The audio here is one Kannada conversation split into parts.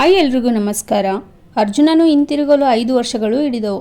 ಹಾಯ್ ಎಲ್ರಿಗೂ ನಮಸ್ಕಾರ. ಅರ್ಜುನನು ಹಿಂತಿರುಗಲು ಐದು ವರ್ಷಗಳು ಹಿಡಿದವು.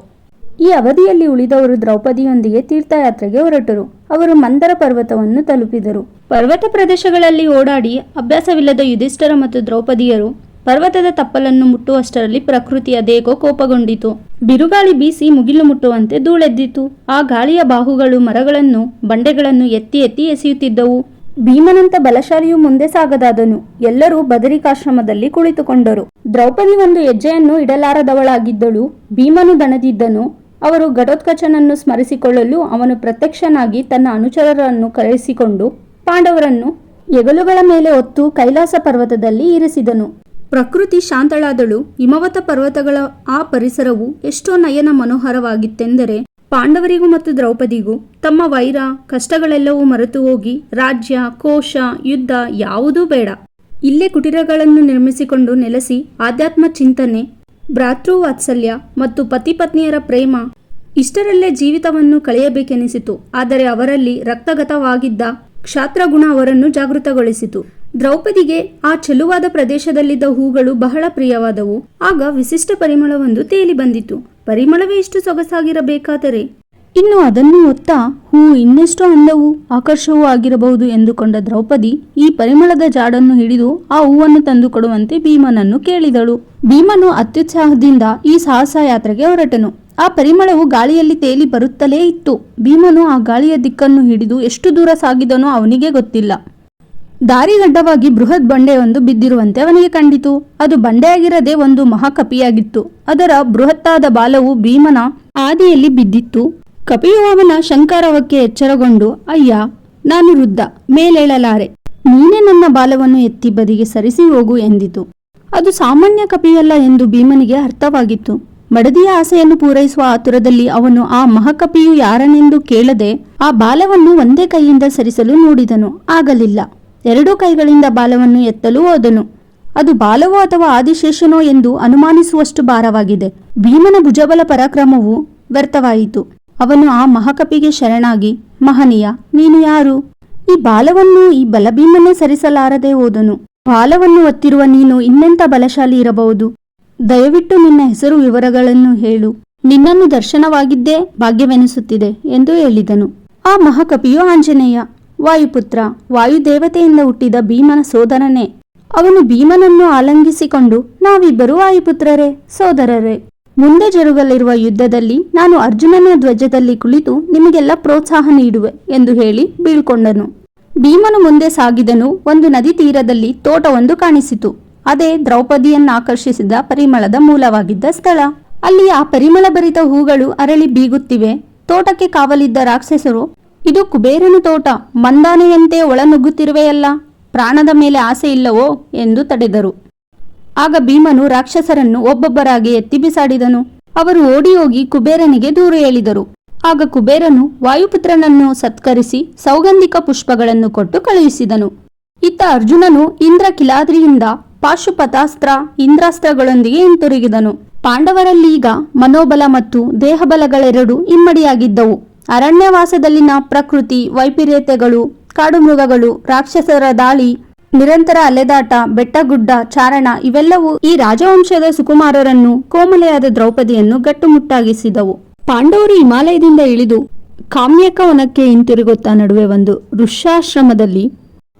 ಈ ಅವಧಿಯಲ್ಲಿ ಉಳಿದವರು ದ್ರೌಪದಿಯೊಂದಿಗೆ ತೀರ್ಥಯಾತ್ರೆಗೆ ಹೊರಟರು. ಅವರು ಮಂದರ ಪರ್ವತವನ್ನು ತಲುಪಿದರು. ಪರ್ವತ ಪ್ರದೇಶಗಳಲ್ಲಿ ಓಡಾಡಿ ಅಭ್ಯಾಸವಿಲ್ಲದ ಯುಧಿಷ್ಠರ ಮತ್ತು ದ್ರೌಪದಿಯರು ಪರ್ವತದ ತಪ್ಪಲನ್ನು ಮುಟ್ಟುವಷ್ಟರಲ್ಲಿ ಪ್ರಕೃತಿ ಅದೇಕೋ ಕೋಪಗೊಂಡಿತು. ಬಿರುಗಾಳಿ ಬೀಸಿ ಮುಗಿಲು ಮುಟ್ಟುವಂತೆ ಧೂಳೆದ್ದಿತು. ಆ ಗಾಳಿಯ ಬಾಹುಗಳು ಮರಗಳನ್ನು, ಬಂಡೆಗಳನ್ನು ಎತ್ತಿ ಎತ್ತಿ ಎಸೆಯುತ್ತಿದ್ದವು. ಭೀಮನಂತ ಬಲಶಾಲಿಯು ಮುಂದೆ ಸಾಗದಾದನು. ಎಲ್ಲರೂ ಬದರಿಕಾಶ್ರಮದಲ್ಲಿ ಕುಳಿತುಕೊಂಡರು. ದ್ರೌಪದಿ ಒಂದು ಹೆಜ್ಜೆಯನ್ನು ಇಡಲಾರದವಳಾಗಿದ್ದಳು. ಭೀಮನು ದಣದಿದ್ದನು. ಅವರು ಘಟೋತ್ಕಚನನ್ನು ಸ್ಮರಿಸಿಕೊಳ್ಳಲು ಅವನು ಪ್ರತ್ಯಕ್ಷನಾಗಿ ತನ್ನ ಅನುಚರರನ್ನು ಕರೆಸಿಕೊಂಡು ಪಾಂಡವರನ್ನು ಹೆಗಲುಗಳ ಮೇಲೆ ಹೊತ್ತು ಕೈಲಾಸ ಪರ್ವತದಲ್ಲಿ ಇರಿಸಿದನು. ಪ್ರಕೃತಿ ಶಾಂತಳಾದಳು. ಹಿಮವತ ಪರ್ವತಗಳ ಆ ಪರಿಸರವು ಎಷ್ಟೋ ನಯನ ಮನೋಹರವಾಗಿತ್ತೆಂದರೆ ಪಾಂಡವರಿಗೂ ಮತ್ತು ದ್ರೌಪದಿಗೂ ತಮ್ಮ ವೈರ ಕಷ್ಟಗಳೆಲ್ಲವೂ ಮರೆತು ಹೋಗಿ ರಾಜ್ಯ, ಕೋಶ, ಯುದ್ಧ ಯಾವುದೂ ಬೇಡ. ಇಲ್ಲೇ ಕುಟೀರಗಳನ್ನು ನಿರ್ಮಿಸಿಕೊಂಡು ನೆಲೆಸಿ ಆಧ್ಯಾತ್ಮ ಚಿಂತನೆ ಭ್ರಾತೃ ವಾತ್ಸಲ್ಯ ಮತ್ತು ಪತಿ ಪತ್ನಿಯರ ಪ್ರೇಮ ಇಷ್ಟರಲ್ಲೇ ಜೀವಿತವನ್ನು ಕಳೆಯಬೇಕೆನಿಸಿತು. ಆದರೆ ಅವರಲ್ಲಿ ರಕ್ತಗತವಾಗಿದ್ದ ಕ್ಷಾತ್ರಗುಣ ಅವರನ್ನು ಜಾಗೃತಗೊಳಿಸಿತು. ದ್ರೌಪದಿಗೆ ಆ ಚೆಲುವಾದ ಪ್ರದೇಶದಲ್ಲಿದ್ದ ಹೂಗಳು ಬಹಳ ಪ್ರಿಯವಾದವು. ಆಗ ವಿಶಿಷ್ಟ ಪರಿಮಳವೊಂದು ತೇಲಿ ಬಂದಿತು. ಪರಿಮಳವೇ ಇಷ್ಟು ಸೊಗಸಾಗಿರಬೇಕಾದರೆ? ಇನ್ನು ಅದನ್ನು ಒತ್ತಾ ಹೂ ಇನ್ನೆಷ್ಟು ಅಂದವೂ ಆಕರ್ಷವೂ ಆಗಿರಬಹುದು ಎಂದುಕೊಂಡ ದ್ರೌಪದಿ ಈ ಪರಿಮಳದ ಜಾಡನ್ನು ಹಿಡಿದು ಆ ಹೂವನ್ನು ತಂದು ಕೊಡುವಂತೆ ಭೀಮನನ್ನು ಕೇಳಿದಳು. ಭೀಮನು ಅತ್ಯುತ್ಸಾಹದಿಂದ ಈ ಸಾಹಸ ಯಾತ್ರೆಗೆ ಹೊರಟನು. ಆ ಪರಿಮಳವು ಗಾಳಿಯಲ್ಲಿ ತೇಲಿ ಬರುತ್ತಲೇ ಇತ್ತು. ಭೀಮನು ಆ ಗಾಳಿಯ ದಿಕ್ಕನ್ನು ಹಿಡಿದು ಎಷ್ಟು ದೂರ ಸಾಗಿದನೋ ಅವನಿಗೆ ಗೊತ್ತಿಲ್ಲ. ದಾರಿಗಡ್ಡವಾಗಿ ಬೃಹತ್ ಬಂಡೆಯೊಂದು ಬಿದ್ದಿರುವಂತೆ ಅವನಿಗೆ ಕಂಡಿತು. ಅದು ಬಂಡೆಯಾಗಿರದೆ ಒಂದು ಮಹಾಕಪಿಯಾಗಿತ್ತು. ಅದರ ಬೃಹತ್ತಾದ ಬಾಲವು ಭೀಮನ ಆದಿಯಲ್ಲಿ ಬಿದ್ದಿತ್ತು. ಕಪಿಯು ಅವನ ಶಂಕರವಕ್ಕೆ ಎಚ್ಚರಗೊಂಡು, ಅಯ್ಯ, ನಾನು ವೃದ್ಧ, ಮೇಲೇಳಲಾರೆ. ನೀನೇ ನನ್ನ ಬಾಲವನ್ನು ಎತ್ತಿ ಬದಿಗೆ ಸರಿಸಿ ಹೋಗು ಎಂದಿತು. ಅದು ಸಾಮಾನ್ಯ ಕಪಿಯಲ್ಲ ಎಂದು ಭೀಮನಿಗೆ ಅರ್ಥವಾಗಿತ್ತು. ಮಡದಿಯ ಆಸೆಯನ್ನು ಪೂರೈಸುವ ಆತುರದಲ್ಲಿ ಅವನು ಆ ಮಹಾಕಪಿಯು ಯಾರನೆಂದು ಕೇಳದೆ ಆ ಬಾಲವನ್ನು ಒಂದೇ ಕೈಯಿಂದ ಸರಿಸಲು ನೋಡಿದನು. ಆಗಲಿಲ್ಲ. ಎರಡೂ ಕೈಗಳಿಂದ ಬಾಲವನ್ನು ಎತ್ತಲು ಹೋದನು. ಅದು ಬಾಲವೋ ಅಥವಾ ಆದಿಶೇಷನೋ ಎಂದು ಅನುಮಾನಿಸುವಷ್ಟು ಭಾರವಾಗಿದೆ. ಭೀಮನ ಭುಜಬಲ ಪರಾಕ್ರಮವು ವ್ಯರ್ಥವಾಯಿತು. ಅವನು ಆ ಮಹಾಕಪಿಗೆ ಶರಣಾಗಿ, ಮಹನೀಯ, ನೀನು ಯಾರು? ಈ ಬಾಲವನ್ನು ಈ ಬಲಭೀಮನೇ ಸರಿಸಲಾರದೆ ಹೋದನು. ಬಾಲವನ್ನು ಒತ್ತಿರುವ ನೀನು ಇನ್ನೆಂಥ ಬಲಶಾಲಿ ಇರಬಹುದು? ದಯವಿಟ್ಟು ನಿನ್ನ ಹೆಸರು ವಿವರಗಳನ್ನು ಹೇಳು. ನಿನ್ನನ್ನು ದರ್ಶನವಾಗಿದ್ದೇ ಭಾಗ್ಯವೆನಿಸುತ್ತಿದೆ ಎಂದು ಹೇಳಿದನು. ಆ ಮಹಾಕಪಿಯು ಆಂಜನೇಯ ವಾಯುಪುತ್ರ, ವಾಯುದೇವತೆಯಿಂದ ಹುಟ್ಟಿದ ಭೀಮನ ಸೋದರನೇ. ಅವನು ಭೀಮನನ್ನು ಆಲಂಗಿಸಿಕೊಂಡು, ನಾವಿಬ್ಬರು ವಾಯುಪುತ್ರರೇ, ಸೋದರರೇ. ಮುಂದೆ ಜರುಗಲಿರುವ ಯುದ್ಧದಲ್ಲಿ ನಾನು ಅರ್ಜುನನ ಧ್ವಜದಲ್ಲಿ ಕುಳಿತು ನಿಮಗೆಲ್ಲ ಪ್ರೋತ್ಸಾಹ ನೀಡುವೆ ಎಂದು ಹೇಳಿ ಬೀಳ್ಕೊಂಡನು. ಭೀಮನು ಮುಂದೆ ಸಾಗಿದನು, ಒಂದು ನದಿ ತೀರದಲ್ಲಿ ತೋಟವೊಂದು ಕಾಣಿಸಿತು. ಅದೇ ದ್ರೌಪದಿಯನ್ನಾಕರ್ಷಿಸಿದ ಪರಿಮಳದ ಮೂಲವಾಗಿದ್ದ ಸ್ಥಳ. ಅಲ್ಲಿ ಆ ಪರಿಮಳ ಭರಿತ ಹೂಗಳು ಅರಳಿ ಬೀಗುತ್ತಿವೆ. ತೋಟಕ್ಕೆ ಕಾವಲಿದ್ದ ರಾಕ್ಷಸರು ಇದು ಕುಬೇರನ ತೋಟ, ಮಂದಾನೆಯಂತೆ ಒಳನುಗ್ಗುತ್ತಿರುವೆಯಲ್ಲ, ಪ್ರಾಣದ ಮೇಲೆ ಆಸೆ ಇಲ್ಲವೋ ಎಂದು ತಡೆದರು. ಆಗ ಭೀಮನು ರಾಕ್ಷಸರನ್ನು ಒಬ್ಬೊಬ್ಬರಾಗಿ ಎತ್ತಿ ಬಿಸಾಡಿದನು. ಅವರು ಓಡಿ ಹೋಗಿ ಕುಬೇರನಿಗೆ ದೂರು ಹೇಳಿದರು. ಆಗ ಕುಬೇರನು ವಾಯುಪುತ್ರನನ್ನು ಸತ್ಕರಿಸಿ ಸೌಗಂಧಿಕ ಪುಷ್ಪಗಳನ್ನು ಕೊಟ್ಟು ಕಳುಹಿಸಿದನು. ಇತ್ತ ಅರ್ಜುನನು ಇಂದ್ರ ಕಿಲಾದ್ರಿಯಿಂದ ಪಾಶುಪತಾಸ್ತ್ರ, ಇಂದ್ರಾಸ್ತ್ರಗಳೊಂದಿಗೆ ಹಿಂತಿರುಗಿದನು. ಪಾಂಡವರಲ್ಲೀಗ ಮನೋಬಲ ಮತ್ತು ದೇಹಬಲಗಳೆರಡು ಇಮ್ಮಡಿಯಾಗಿದ್ದವು. ಅರಣ್ಯವಾಸದಲ್ಲಿನ ಪ್ರಕೃತಿ, ವೈಪರೀತ್ಯಗಳು, ಕಾಡುಮೃಗಗಳು, ರಾಕ್ಷಸರ ದಾಳಿ, ನಿರಂತರ ಅಲೆದಾಟ, ಬೆಟ್ಟಗುಡ್ಡ, ಚಾರಣ ಇವೆಲ್ಲವೂ ಈ ರಾಜವಂಶದ ಸುಕುಮಾರರನ್ನು ಕೋಮಲೆಯಾದ ದ್ರೌಪದಿಯನ್ನು ಗಟ್ಟುಮುಟ್ಟಾಗಿಸಿದವು. ಪಾಂಡವರು ಹಿಮಾಲಯದಿಂದ ಇಳಿದು ಕಾಮ್ಯಕವನಕ್ಕೆ ಹಿಂತಿರುಗುತ್ತಾ ನಡುವೆ ಒಂದು ಋಷ್ಯಾಶ್ರಮದಲ್ಲಿ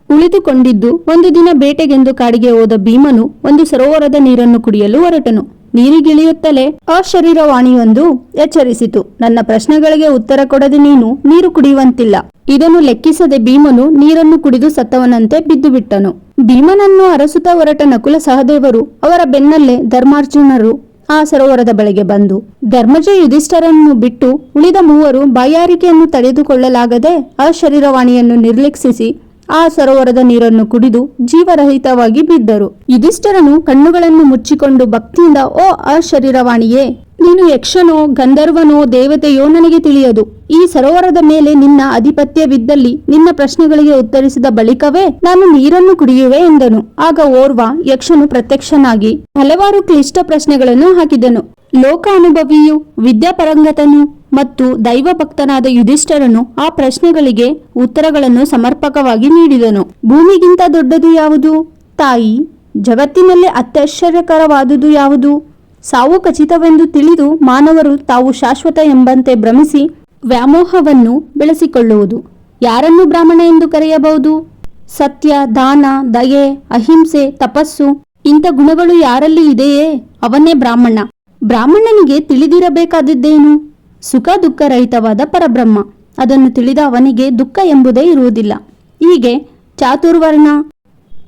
ಉಳಿದುಕೊಂಡಿದ್ದು, ಒಂದು ದಿನ ಬೇಟೆಗೆಂದು ಕಾಡಿಗೆ ಹೋದ ಭೀಮನು ಒಂದು ಸರೋವರದ ನೀರನ್ನು ಕುಡಿಯಲು ಹೊರಟನು. ನೀರಿಗಿಳಿಯುತ್ತಲೇ ಅಶರೀರವಾಣಿಯೊಂದು ಎಚ್ಚರಿಸಿತು. ನನ್ನ ಪ್ರಶ್ನೆಗಳಿಗೆ ಉತ್ತರ ಕೊಡದೆ ನೀನು ನೀರು ಕುಡಿಯುವಂತಿಲ್ಲ. ಇದನ್ನು ಲೆಕ್ಕಿಸದೆ ಭೀಮನು ನೀರನ್ನು ಕುಡಿದು ಸತ್ತವನಂತೆ ಬಿದ್ದು ಬಿಟ್ಟನು ಭೀಮನನ್ನು ಅರಸುತ ಹೊರಟ ನಕುಲ ಸಹದೇವರು ಅವರ ಬೆನ್ನಲ್ಲೇ ಧರ್ಮಾರ್ಜುನರು ಆ ಸರೋವರದ ಬಳಿಗೆ ಬಂದು, ಧರ್ಮಜ ಯುಧಿಷ್ಠರನ್ನು ಬಿಟ್ಟು ಉಳಿದ ಮೂವರು ಬಾಯಾರಿಕೆಯನ್ನು ತಡೆದುಕೊಳ್ಳಲಾಗದೆ ಅಶರೀರವಾಣಿಯನ್ನು ನಿರ್ಲಕ್ಷಿಸಿ ಆ ಸರೋವರದ ನೀರನ್ನು ಕುಡಿದು ಜೀವರಹಿತವಾಗಿ ಬಿದ್ದರು. ಯುಧಿಷ್ಠರನು ಕಣ್ಣುಗಳನ್ನು ಮುಚ್ಚಿಕೊಂಡು ಭಕ್ತಿಯಿಂದ, ಓ ಅಶರೀರವಾಣಿಯೇ ನೀನು ಯಕ್ಷನೋ, ಗಂಧರ್ವನೋ, ದೇವತೆಯೋ ನನಗೆ ತಿಳಿಯದು. ಈ ಸರೋವರದ ಮೇಲೆ ನಿನ್ನ ಅಧಿಪತ್ಯವಿದ್ದಲ್ಲಿ ನಿನ್ನ ಪ್ರಶ್ನೆಗಳಿಗೆ ಉತ್ತರಿಸಿದ ಬಳಿಕವೇ ನಾನು ನೀರನ್ನು ಕುಡಿಯುವೆ ಎಂದನು. ಆಗ ಓರ್ವ ಯಕ್ಷನು ಪ್ರತ್ಯಕ್ಷನಾಗಿ ಹಲವಾರು ಕ್ಲಿಷ್ಟ ಪ್ರಶ್ನೆಗಳನ್ನು ಹಾಕಿದನು. ಲೋಕ ಅನುಭವಿಯು ವಿದ್ಯಾಪರಂಗತನು ಮತ್ತು ದೈವ ಭಕ್ತನಾದ ಯುಧಿಷ್ಠರನು ಆ ಪ್ರಶ್ನೆಗಳಿಗೆ ಉತ್ತರಗಳನ್ನು ಸಮರ್ಪಕವಾಗಿ ನೀಡಿದನು. ಭೂಮಿಗಿಂತ ದೊಡ್ಡದು ಯಾವುದು? ತಾಯಿ, ಜಗತ್ತಿನಲ್ಲಿ ಅತ್ಯಾಶ್ಚರ್ಯಕರವಾದುದು ಯಾವುದು? ಸಾವು ಖಚಿತವೆಂದು ತಿಳಿದು ಮಾನವರು ತಾವು ಶಾಶ್ವತ ಎಂಬಂತೆ ಭ್ರಮಿಸಿ ವ್ಯಾಮೋಹವನ್ನು ಬೆಳೆಸಿಕೊಳ್ಳುವುದು. ಯಾರನ್ನು ಬ್ರಾಹ್ಮಣ ಎಂದು ಕರೆಯಬಹುದು? ಸತ್ಯ, ದಾನ, ದಯೆ, ಅಹಿಂಸೆ, ತಪಸ್ಸು, ಇಂಥ ಗುಣಗಳು ಯಾರಲ್ಲಿ ಇದೆಯೇ? ಅವನೇ ಬ್ರಾಹ್ಮಣ. ಬ್ರಾಹ್ಮಣನಿಗೆ ತಿಳಿದಿರಬೇಕಾದದ್ದೇನು? ಸುಖ ದುಃಖ ರಹಿತವಾದ ಪರಬ್ರಹ್ಮ. ಅದನ್ನು ತಿಳಿದ ಅವನಿಗೆ ದುಃಖ ಎಂಬುದೇ ಇರುವುದಿಲ್ಲ. ಹೀಗೆ ಚಾತುರ್ವರ್ಣ,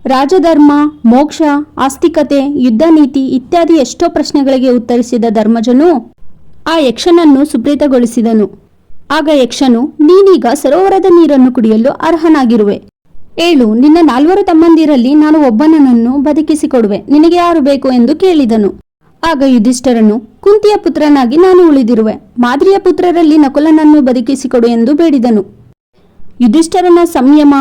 ರಾಜಧರ್ಮ, ಮೋಕ್ಷ, ಆಸ್ತಿಕತೆ, ಯುದ್ಧ ನೀತಿ ಇತ್ಯಾದಿ ಎಷ್ಟೋ ಪ್ರಶ್ನೆಗಳಿಗೆ ಉತ್ತರಿಸಿದ ಧರ್ಮಜನು ಆ ಯಕ್ಷನನ್ನು ಸುಪ್ರೀತಗೊಳಿಸಿದನು. ಆಗ ಯಕ್ಷನು, ನೀನೀಗ ಸರೋವರದ ನೀರನ್ನು ಕುಡಿಯಲು ಅರ್ಹನಾಗಿರುವೆ. ಏಳು, ನಿನ್ನ ನಾಲ್ವರು ತಮ್ಮಂದಿರಲ್ಲಿ ನಾನು ಒಬ್ಬನನ್ನು ಬದುಕಿಸಿಕೊಡುವೆ. ನಿನಗೆ ಯಾರು ಬೇಕು ಎಂದು ಕೇಳಿದನು. ಆಗ ಯುಧಿಷ್ಠರನು ಕುಂತಿಯ ಪುತ್ರನಾಗಿ ನಾನು ಉಳಿದಿರುವೆ, ಮಾದರಿಯ ಪುತ್ರರಲ್ಲಿ ನಕುಲನನ್ನು ಬದುಕಿಸಿಕೊಡು ಎಂದು ಬೇಡಿದನು. ಯುಧಿಷ್ಠರನ ಸಂಯಮ,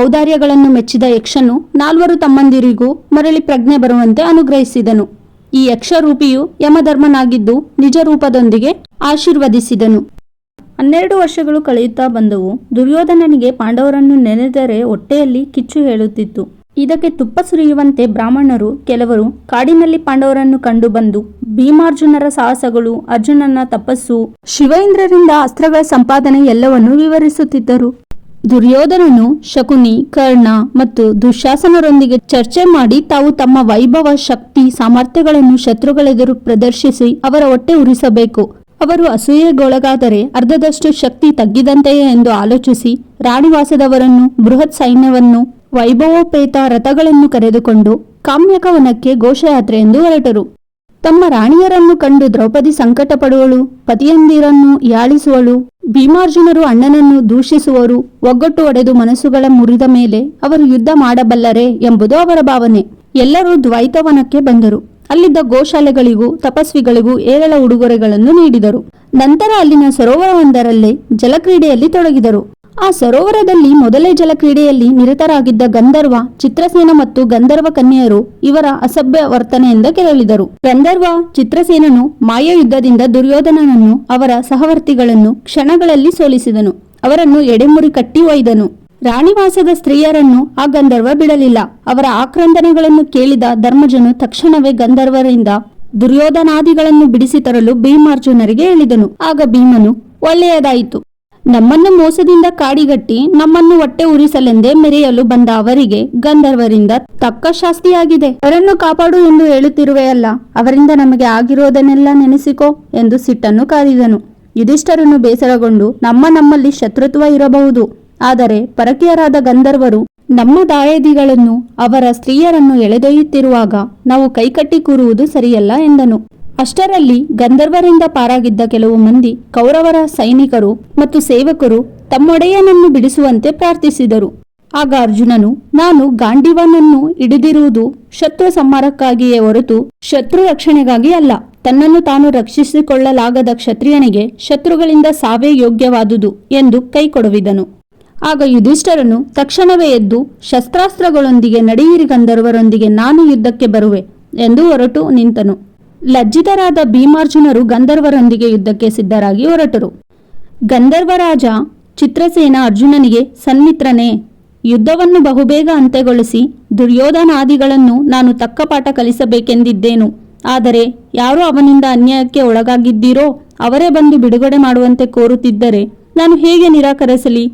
ಔದಾರ್ಯಗಳನ್ನು ಮೆಚ್ಚಿದ ಯಕ್ಷನು ನಾಲ್ವರು ತಮ್ಮಂದಿರಿಗೂ ಮರಳಿ ಪ್ರಜ್ಞೆ ಬರುವಂತೆ ಅನುಗ್ರಹಿಸಿದನು. ಈ ಯಕ್ಷರೂಪಿಯು ಯಮಧರ್ಮನಾಗಿದ್ದು ನಿಜ ರೂಪದೊಂದಿಗೆ ಆಶೀರ್ವದಿಸಿದನು. ಹನ್ನೆರಡು ವರ್ಷಗಳು ಕಳೆಯುತ್ತಾ ಬಂದವು. ದುರ್ಯೋಧನನಿಗೆ ಪಾಂಡವರನ್ನು ನೆನೆದರೆ ಹೊಟ್ಟೆಯಲ್ಲಿ ಕಿಚ್ಚು ಹೇಳುತ್ತಿತ್ತು. ಇದಕ್ಕೆ ತುಪ್ಪ ಸುರಿಯುವಂತೆ ಬ್ರಾಹ್ಮಣರು, ಕೆಲವರು ಕಾಡಿನಲ್ಲಿ ಪಾಂಡವರನ್ನು ಕಂಡು ಬಂದು ಭೀಮಾರ್ಜುನರ ಸಾಹಸಗಳು, ಅರ್ಜುನನ ತಪಸ್ಸು, ಶಿವೇಂದ್ರರಿಂದ ಅಸ್ತ್ರಗಳ ಸಂಪಾದನೆ ಎಲ್ಲವನ್ನೂ ವಿವರಿಸುತ್ತಿದ್ದರು. ದುರ್ಯೋಧನನು ಶಕುನಿ, ಕರ್ಣ ಮತ್ತು ದುಶಾಸನರೊಂದಿಗೆ ಚರ್ಚೆ ಮಾಡಿ ತಾವು ತಮ್ಮ ವೈಭವ, ಶಕ್ತಿ, ಸಾಮರ್ಥ್ಯಗಳನ್ನು ಶತ್ರುಗಳೆದುರು ಪ್ರದರ್ಶಿಸಿ ಅವರ ಹೊಟ್ಟೆ ಉರಿಸಬೇಕು. ಅವರು ಅಸೂಯೆಗೊಳಗಾದರೆ ಅರ್ಧದಷ್ಟು ಶಕ್ತಿ ತಗ್ಗಿದಂತೆಯೇ ಎಂದು ಆಲೋಚಿಸಿ ರಾಣಿವಾಸದವರನ್ನು, ಬೃಹತ್ ಸೈನ್ಯವನ್ನು ವೈಭವೋಪೇತ ರಥಗಳನ್ನು ಕರೆದುಕೊಂಡು ಕಾಮ್ಯಕವನಕ್ಕೆ ಘೋಷಯಾತ್ರೆ ಎಂದು ಹೊರಟರು. ತಮ್ಮ ರಾಣಿಯರನ್ನು ಕಂಡು ದ್ರೌಪದಿ ಸಂಕಟ ಪಡುವಳು ಪತಿಯಂದಿರನ್ನು ಯಾಳಿಸುವಳು, ಭೀಮಾರ್ಜುನರು ಅಣ್ಣನನ್ನು ದೂಷಿಸುವರು, ಒಗ್ಗಟ್ಟು ಒಡೆದು ಮನಸ್ಸುಗಳ ಮುರಿದ ಮೇಲೆ ಅವರು ಯುದ್ಧ ಮಾಡಬಲ್ಲರೆ ಎಂಬುದು ಅವರ ಭಾವನೆ. ಎಲ್ಲರೂ ದ್ವೈತವನಕ್ಕೆ ಬಂದರು. ಅಲ್ಲಿದ್ದ ಗೋಶಾಲೆಗಳಿಗೂ, ತಪಸ್ವಿಗಳಿಗೂ ಏರಳ ಉಡುಗೊರೆಗಳನ್ನು ನೀಡಿದರು. ನಂತರ ಅಲ್ಲಿನ ಸರೋವರವೊಂದರಲ್ಲೇ ಜಲಕ್ರೀಡೆಯಲ್ಲಿ ತೊಡಗಿದರು. ಆ ಸರೋವರದಲ್ಲಿ ಮೊದಲೇ ಜಲಕ್ರೀಡೆಯಲ್ಲಿ ನಿರತರಾಗಿದ್ದ ಗಂಧರ್ವ, ಚಿತ್ರಸೇನ ಮತ್ತು ಗಂಧರ್ವ ಕನ್ಯೆಯರು ಇವರ ಅಸಭ್ಯ ವರ್ತನೆಯಿಂದ ಕೆರಳಿದರು. ಗಂಧರ್ವ, ಚಿತ್ರಸೇನನು ಮಾಯ ಯುದ್ಧದಿಂದ ದುರ್ಯೋಧನನನ್ನು ಅವರ ಸಹವರ್ತಿಗಳನ್ನು ಕ್ಷಣಗಳಲ್ಲಿ ಸೋಲಿಸಿದನು. ಅವರನ್ನು ಎಡೆಮುರಿ ಕಟ್ಟಿ ಒಯ್ದನು. ರಾಣಿವಾಸದ ಸ್ತ್ರೀಯರನ್ನು ಆ ಗಂಧರ್ವ ಬಿಡಲಿಲ್ಲ. ಅವರ ಆಕ್ರಂದನೆಗಳನ್ನು ಕೇಳಿದ ಧರ್ಮಜನು ತಕ್ಷಣವೇ ಗಂಧರ್ವರಿಂದ ದುರ್ಯೋಧನಾದಿಗಳನ್ನು ಬಿಡಿಸಿ ತರಲು ಭೀಮಾರ್ಜುನರಿಗೆ ಹೇಳಿದನು. ಆಗ ಭೀಮನು, ಒಳ್ಳೆಯದಾಯಿತು. ನಮ್ಮನ್ನು ಮೋಸದಿಂದ ಕಾಡಿಗಟ್ಟಿ ನಮ್ಮನ್ನು ಹೊಟ್ಟೆ ಉರಿಸಲೆಂದೇ ಮೆರೆಯಲು ಬಂದ ಅವರಿಗೆ ಗಂಧರ್ವರಿಂದ ತಕ್ಕ ಶಾಸ್ತಿಯಾಗಿದೆ. ಅವರನ್ನು ಕಾಪಾಡು ಎಂದು ಹೇಳುತ್ತಿರುವೆಯಲ್ಲ, ಅವರಿಂದ ನಮಗೆ ಆಗಿರೋದನ್ನೆಲ್ಲ ನೆನೆಸಿಕೋ ಎಂದು ಸಿಟ್ಟನ್ನು ಕಾದಿದನು ಯುಧಿಷ್ಠರನ್ನು ಬೇಸರಗೊಂಡು ನಮ್ಮ ನಮ್ಮಲ್ಲಿ ಶತ್ರುತ್ವ ಇರಬಹುದು, ಆದರೆ ಪರಕೀಯರಾದ ಗಂಧರ್ವರು ನಮ್ಮ ದಾಯದಿಗಳನ್ನು ಅವರ ಸ್ತ್ರೀಯರನ್ನು ಎಳೆದೊಯ್ಯುತ್ತಿರುವಾಗ ನಾವು ಕೈಕಟ್ಟಿ ಕೂರುವುದು ಸರಿಯಲ್ಲ ಎಂದನು. ಅಷ್ಟರಲ್ಲಿ ಗಂಧರ್ವರಿಂದ ಪಾರಾಗಿದ್ದ ಕೆಲವು ಮಂದಿ ಕೌರವರ ಸೈನಿಕರು ಮತ್ತು ಸೇವಕರು ತಮ್ಮೊಡೆಯನನ್ನು ಬಿಡಿಸುವಂತೆ ಪ್ರಾರ್ಥಿಸಿದರು. ಆಗ ಅರ್ಜುನನು, ನಾನು ಗಾಂಡಿವನನ್ನು ಹಿಡಿದಿರುವುದು ಶತ್ರು ಸಂಹಾರಕ್ಕಾಗಿಯೇ ಹೊರತು ಶತ್ರು ರಕ್ಷಣೆಗಾಗಿ ಅಲ್ಲ. ತನ್ನನ್ನು ತಾನು ರಕ್ಷಿಸಿಕೊಳ್ಳಲಾಗದ ಕ್ಷತ್ರಿಯನಿಗೆ ಶತ್ರುಗಳಿಂದ ಸಾವೇ ಯೋಗ್ಯವಾದುದು ಎಂದು ಕೈಕೊಡುವಿದನು. ಆಗ ಯುಧಿಷ್ಠರನು ತಕ್ಷಣವೇ ಎದ್ದು, ಶಸ್ತ್ರಾಸ್ತ್ರಗಳೊಂದಿಗೆ ನಡೆಯಿರಿ ಗಂಧರ್ವರೊಂದಿಗೆ ನಾನು ಯುದ್ಧಕ್ಕೆ ಬರುವೆ ಎಂದು ಹೊರಟು ನಿಂತನು. ಲಜ್ಜಿತರಾದ ಭೀಮಾರ್ಜುನರು ಗಂಧರ್ವರೊಂದಿಗೆ ಯುದ್ಧಕ್ಕೆ ಸಿದ್ಧರಾಗಿ ಹೊರಟರು. ಗಂಧರ್ವರಾಜ ಚಿತ್ರಸೇನ ಅರ್ಜುನನಿಗೆ, ಸನ್ಮಿತ್ರನೇ, ಯುದ್ಧವನ್ನು ಬಹುಬೇಗ ಅಂತ್ಯಗೊಳಿಸಿ, ದುರ್ಯೋಧನಾದಿಗಳನ್ನು ನಾನು ತಕ್ಕ ಪಾಠ ಕಲಿಸಬೇಕೆಂದಿದ್ದೇನು? ಆದರೆ ಯಾರು ಅವನಿಂದ ಅನ್ಯಾಯಕ್ಕೆ ಒಳಗಾಗಿದ್ದೀರೋ, ಅವರೇ ಬಂದು ಬಿಡುಗಡೆ ಮಾಡುವಂತೆ ಕೋರುತ್ತಿದ್ದರೆ ನಾನು ಹೇಗೆ ನಿರಾಕರಿಸಲಿ?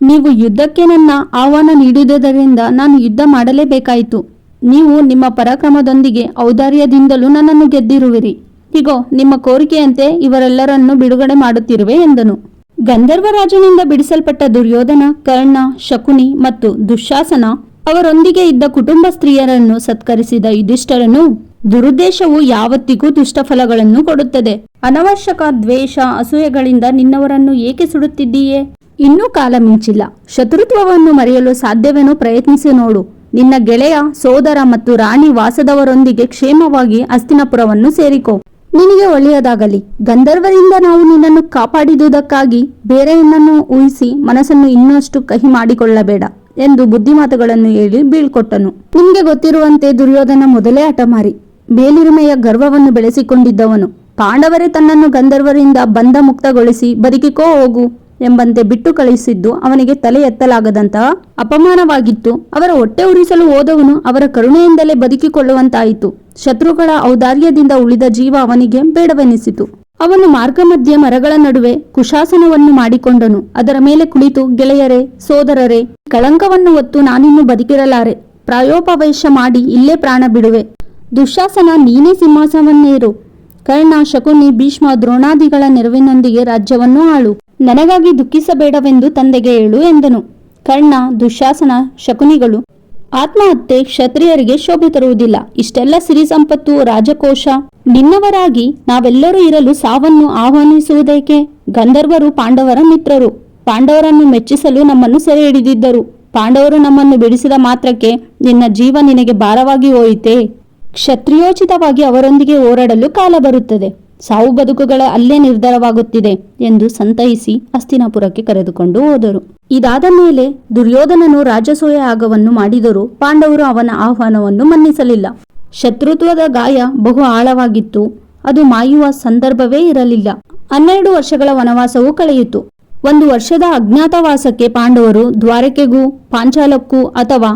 ನೀವು ಯುದ್ಧಕ್ಕೆ ನನ್ನ ಆಹ್ವಾನ ನೀಡಿದುದರಿಂದ ನಾನು ಯುದ್ಧ ಮಾಡಲೇಬೇಕಾಯಿತು. ನೀವು ನಿಮ್ಮ ಪರಾಕ್ರಮದೊಂದಿಗೆ ಔದಾರ್ಯದಿಂದಲೂ ನನ್ನನ್ನು ಗೆದ್ದಿರುವಿರಿ. ಹೀಗೋ ನಿಮ್ಮ ಕೋರಿಕೆಯಂತೆ ಇವರೆಲ್ಲರನ್ನು ಬಿಡುಗಡೆ ಮಾಡುತ್ತಿರುವೆ ಎಂದನು. ಗಂಧರ್ವರಾಜನಿಂದ ಬಿಡಿಸಲ್ಪಟ್ಟ ದುರ್ಯೋಧನ, ಕರ್ಣ, ಶಕುನಿ ಮತ್ತು ದುಶಾಸನ ಅವರೊಂದಿಗೆ ಇದ್ದ ಕುಟುಂಬ ಸ್ತ್ರೀಯರನ್ನು ಸತ್ಕರಿಸಿದ ಯುಧಿಷ್ಠರನು ದುರುದ್ದೇಶವು ಯಾವತ್ತಿಗೂ ದುಷ್ಟಫಲಗಳನ್ನು ಕೊಡುತ್ತದೆ. ಅನವಶ್ಯಕ ದ್ವೇಷ, ಅಸೂಯೆಗಳಿಂದ ನಿನ್ನವರನ್ನು ಏಕೆ ಸುಡುತ್ತಿದ್ದೀಯೇ? ಇನ್ನೂ ಕಾಲ ಮಿಂಚಿಲ್ಲ. ಶತ್ರುತ್ವವನ್ನು ಮರೆಯಲು ಸಾಧ್ಯವೇನೋ ಪ್ರಯತ್ನಿಸಿ ನೋಡು. ನಿನ್ನ ಗೆಳೆಯ, ಸೋದರ ಮತ್ತು ರಾಣಿ ವಾಸದವರೊಂದಿಗೆ ಕ್ಷೇಮವಾಗಿ ಅಸ್ತಿನಪುರವನ್ನು ಸೇರಿಕೋ. ನಿನಗೆ ಒಳ್ಳೆಯದಾಗಲಿ. ಗಂಧರ್ವರಿಂದ ನಾವು ನಿನ್ನನ್ನು ಕಾಪಾಡಿದುದಕ್ಕಾಗಿ ಬೇರೆಯನ್ನನ್ನು ಊಹಿಸಿ ಮನಸ್ಸನ್ನು ಇನ್ನಷ್ಟು ಕಹಿ ಮಾಡಿಕೊಳ್ಳಬೇಡ ಎಂದು ಬುದ್ಧಿಮಾತುಗಳನ್ನು ಹೇಳಿ ಬೀಳ್ಕೊಟ್ಟನು. ನಿಮಗೆ ಗೊತ್ತಿರುವಂತೆ ದುರ್ಯೋಧನ ಮೊದಲೇ ಹಠಮಾರಿ. ಮೇಲಿರುಮೆಯ ಗರ್ವವನ್ನು ಬೆಳೆಸಿಕೊಂಡಿದ್ದವನು. ಪಾಂಡವರೇ ತನ್ನನ್ನು ಗಂಧರ್ವರಿಂದ ಬಂಧ ಮುಕ್ತಗೊಳಿಸಿ ಬದುಕಿಕೋ ಹೋಗು. ಎಂಬಂತೆ ಬಿಟ್ಟು ಕಳುಹಿಸಿದ್ದು ಅವನಿಗೆ ತಲೆ ಎತ್ತಲಾಗದಂತಹ ಅಪಮಾನವಾಗಿತ್ತು. ಅವರ ಹೊಟ್ಟೆ ಉರಿಸಲು ಹೋದವನು ಅವರ ಕರುಣೆಯಿಂದಲೇ ಬದುಕಿಕೊಳ್ಳುವಂತಾಯಿತು. ಶತ್ರುಗಳ ಔದಾರ್ಯದಿಂದ ಉಳಿದ ಜೀವ ಅವನಿಗೆ ಬೇಡವೆನಿಸಿತು. ಅವನು ಮಾರ್ಗ ಮಧ್ಯೆ ಮರಗಳ ನಡುವೆ ಕುಶಾಸನವನ್ನು ಮಾಡಿಕೊಂಡನು. ಅದರ ಮೇಲೆ ಕುಳಿತು, ಗೆಳೆಯರೇ, ಸೋದರರೇ, ಕಳಂಕವನ್ನು ಹೊತ್ತು ನಾನಿನ್ನು ಬದುಕಿರಲಾರೆ. ಪ್ರಾಯೋಪವೇಶ ಮಾಡಿ ಇಲ್ಲೇ ಪ್ರಾಣ ಬಿಡುವೆ. ದುಶಾಸನ ನೀನೇ ಸಿಂಹಾಸವನ್ನೇರು ಕರ್ಣ, ಶಕುನಿ, ಭೀಷ್ಮ ದ್ರೋಣಾದಿಗಳ ನೆರವಿನೊಂದಿಗೆ ರಾಜ್ಯವನ್ನು ಆಳು. ನನಗಾಗಿ ದುಃಖಿಸಬೇಡವೆಂದು ತಂದೆಗೆ ಹೇಳು ಎಂದನು. ಕರ್ಣ, ದುಶಾಸನ, ಶಕುನಿಗಳು. ಆತ್ಮಹತ್ಯೆ ಕ್ಷತ್ರಿಯರಿಗೆ ಶೋಭೆ ತರುವುದಿಲ್ಲ. ಇಷ್ಟೆಲ್ಲ ಸಿರಿ ಸಂಪತ್ತು ರಾಜಕೋಶ. ನಿನ್ನವರಾಗಿ ನಾವೆಲ್ಲರೂ ಇರಲು ಸಾವನ್ನು ಆಹ್ವಾನಿಸುವುದೇಕೆ? ಗಂಧರ್ವರು ಪಾಂಡವರ ಮಿತ್ರರು. ಪಾಂಡವರನ್ನು ಮೆಚ್ಚಿಸಲು ನಮ್ಮನ್ನು ಸೆರೆ ಹಿಡಿದಿದ್ದರು. ಪಾಂಡವರು ನಮ್ಮನ್ನು ಬಿಡಿಸಿದ ಮಾತ್ರಕ್ಕೆ ನಿನ್ನ ಜೀವ ನಿನಗೆ ಭಾರವಾಗಿ ಹೋಯಿತೆ? ಕ್ಷತ್ರಿಯೋಚಿತವಾಗಿ ಅವರೊಂದಿಗೆ ಹೋರಾಡಲು ಕಾಲ ಬರುತ್ತದೆ. ಸಾವು ಬದುಕುಗಳ ಅಲ್ಲೇ ನಿರ್ಧಾರವಾಗುತ್ತಿದೆ ಎಂದು ಸಂತೈಸಿ ಅಸ್ತಿನಾಪುರಕ್ಕೆ ಕರೆದುಕೊಂಡು ಹೋದರು. ಇದಾದ ಮೇಲೆ ದುರ್ಯೋಧನನು ರಾಜಸೂಯ ಆಗವನ್ನು ಮಾಡಿದರೂ ಪಾಂಡವರು ಅವನ ಆಹ್ವಾನವನ್ನು ಮನ್ನಿಸಲಿಲ್ಲ. ಶತ್ರುತ್ವದ ಗಾಯ ಬಹು ಆಳವಾಗಿತ್ತು. ಅದು ಮಾಯುವ ಸಂದರ್ಭವೇ ಇರಲಿಲ್ಲ. ಹನ್ನೆರಡು ವರ್ಷಗಳ ವನವಾಸವೂ ಕಳೆಯಿತು. ಒಂದು ವರ್ಷದ ಅಜ್ಞಾತವಾಸಕ್ಕೆ ಪಾಂಡವರು ದ್ವಾರಕೆಗೂ, ಪಾಂಚಾಲಕ್ಕೂ ಅಥವಾ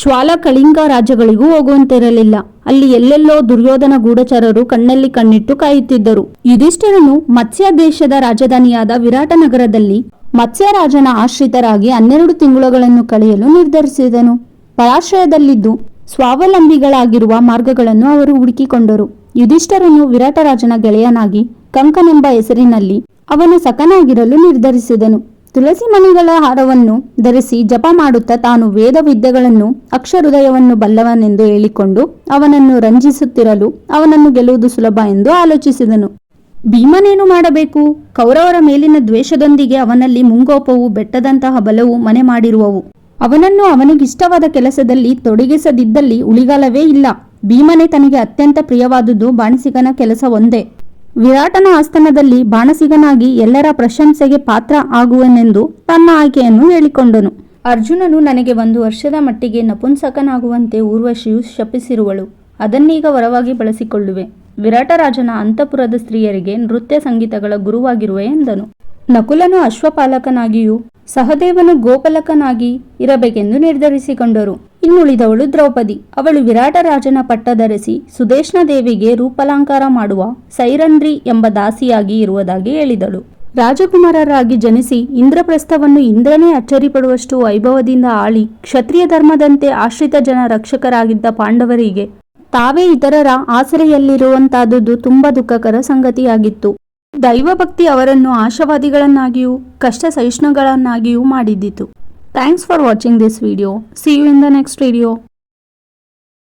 ಶ್ವಾಲ ಕಳಿಂಗ ರಾಜ್ಯಗಳಿಗೂ ಹೋಗುವಂತಿರಲಿಲ್ಲ. ಅಲ್ಲಿ ಎಲ್ಲೆಲ್ಲೋ ದುರ್ಯೋಧನ ಗೂಢಚಾರರು ಕಣ್ಣಲ್ಲಿ ಕಣ್ಣಿಟ್ಟು ಕಾಯುತ್ತಿದ್ದರು. ಯುಧಿಷ್ಠಿರನು ಮತ್ಸ್ಯ ದೇಶದ ರಾಜಧಾನಿಯಾದ ವಿರಾಟ ನಗರದಲ್ಲಿ ಮತ್ಸ್ಯರಾಜನ ಆಶ್ರಿತರಾಗಿ ಹನ್ನೆರಡು ತಿಂಗಳುಗಳನ್ನು ಕಳೆಯಲು ನಿರ್ಧರಿಸಿದನು. ಪರಾಶ್ರಯದಲ್ಲಿದ್ದು ಸ್ವಾವಲಂಬಿಗಳಾಗಿರುವ ಮಾರ್ಗಗಳನ್ನು ಅವರು ಹುಡುಕಿಕೊಂಡರು. ಯುಧಿಷ್ಠರನು ವಿರಾಟರಾಜನ ಗೆಳೆಯನಾಗಿ ಕಂಕನೆಂಬ ಹೆಸರಿನಲ್ಲಿ ಅವನು ಸಖನಾಗಿರಲು ನಿರ್ಧರಿಸಿದನು. ತುಳಸಿ ಮಣಿಗಳ ಹಾರವನ್ನು ಧರಿಸಿ ಜಪ ಮಾಡುತ್ತಾ ತಾನು ವೇದ ವಿದ್ಯೆಗಳನ್ನು ಅಕ್ಷಹೃದಯವನ್ನು ಬಲ್ಲವನೆಂದು ಹೇಳಿಕೊಂಡು ಅವನನ್ನು ರಂಜಿಸುತ್ತಿರಲು ಅವನನ್ನು ಗೆಲ್ಲುವುದು ಸುಲಭ ಎಂದು ಆಲೋಚಿಸಿದನು. ಭೀಮನೇನು ಮಾಡಬೇಕು? ಕೌರವರ ಮೇಲಿನ ದ್ವೇಷದೊಂದಿಗೆ ಅವನಲ್ಲಿ ಮುಂಗೋಪವು ಬೆಟ್ಟದಂತಹ ಬಲವು ಮನೆ ಮಾಡಿರುವವು. ಅವನನ್ನು ಅವನಿಗಿಷ್ಟವಾದ ಕೆಲಸದಲ್ಲಿ ತೊಡಗಿಸದಿದ್ದಲ್ಲಿ ಉಳಿಗಾಲವೇ ಇಲ್ಲ. ಭೀಮನೆ ತನಗೆ ಅತ್ಯಂತ ಪ್ರಿಯವಾದುದು ಬಾಣಸಿಗನ ಕೆಲಸ ಒಂದೇ ವಿರಾಟನ ಆಸ್ಥಾನದಲ್ಲಿ ಬಾಣಸಿಗನಾಗಿ ಎಲ್ಲರ ಪ್ರಶಂಸೆಗೆ ಪಾತ್ರ ಆಗುವನೆಂದು ತನ್ನ ಆಯ್ಕೆಯನ್ನು ಹೇಳಿಕೊಂಡನು. ಅರ್ಜುನನು ನನಗೆ ಒಂದು ವರ್ಷದ ಮಟ್ಟಿಗೆ ನಪುಂಸಕನಾಗುವಂತೆ ಊರ್ವಶಿಯು ಶಪಿಸಿರುವಳು. ಅದನ್ನೀಗ ವರವಾಗಿ ಬಳಸಿಕೊಳ್ಳುವೆ. ವಿರಾಟರಾಜನ ಅಂತಃಪುರದ ಸ್ತ್ರೀಯರಿಗೆ ನೃತ್ಯ ಸಂಗೀತಗಳ ಗುರುವಾಗಿರುವೆ ಎಂದನು. ನಕುಲನು ಅಶ್ವಪಾಲಕನಾಗಿಯೂ ಸಹದೇವನು ಗೋಪಾಲಕನಾಗಿ ಇರಬೇಕೆಂದು ನಿರ್ಧರಿಸಿಕೊಂಡರು. ಇನ್ನುಳಿದವಳು ದ್ರೌಪದಿ. ಅವಳು ವಿರಾಟ ರಾಜನ ಪಟ್ಟ ಧರಿಸಿ ಸುದೇಶ್ನ ದೇವಿಗೆ ರೂಪಲಾಂಕಾರ ಮಾಡುವ ಸೈರನ್ರಿ ಎಂಬ ದಾಸಿಯಾಗಿ ಇರುವುದಾಗಿ ಹೇಳಿದಳು. ರಾಜಕುಮಾರರಾಗಿ ಜನಿಸಿ ಇಂದ್ರಪ್ರಸ್ಥವನ್ನು ಇಂದ್ರನೇ ಅಚ್ಚರಿಪಡುವಷ್ಟು ವೈಭವದಿಂದ ಆಳಿ ಕ್ಷತ್ರಿಯ ಧರ್ಮದಂತೆ ಆಶ್ರಿತ ಜನ ರಕ್ಷಕರಾಗಿದ್ದ ಪಾಂಡವರಿಗೆ ತಾವೇ ಇತರರ ಆಸರೆಯಲ್ಲಿರುವಂತಾದುದು ತುಂಬಾ ದುಃಖಕರ ಸಂಗತಿಯಾಗಿತ್ತು. ದೈವಭಕ್ತಿ ಅವರನ್ನು ಆಶಾವಾದಿಗಳನ್ನಾಗಿಯೂ ಕಷ್ಟ ಸಹಿಷ್ಣುಗಳನ್ನಾಗಿಯೂ ಮಾಡಿದ್ದಿತು. Thanks for watching this video. See you in the next video.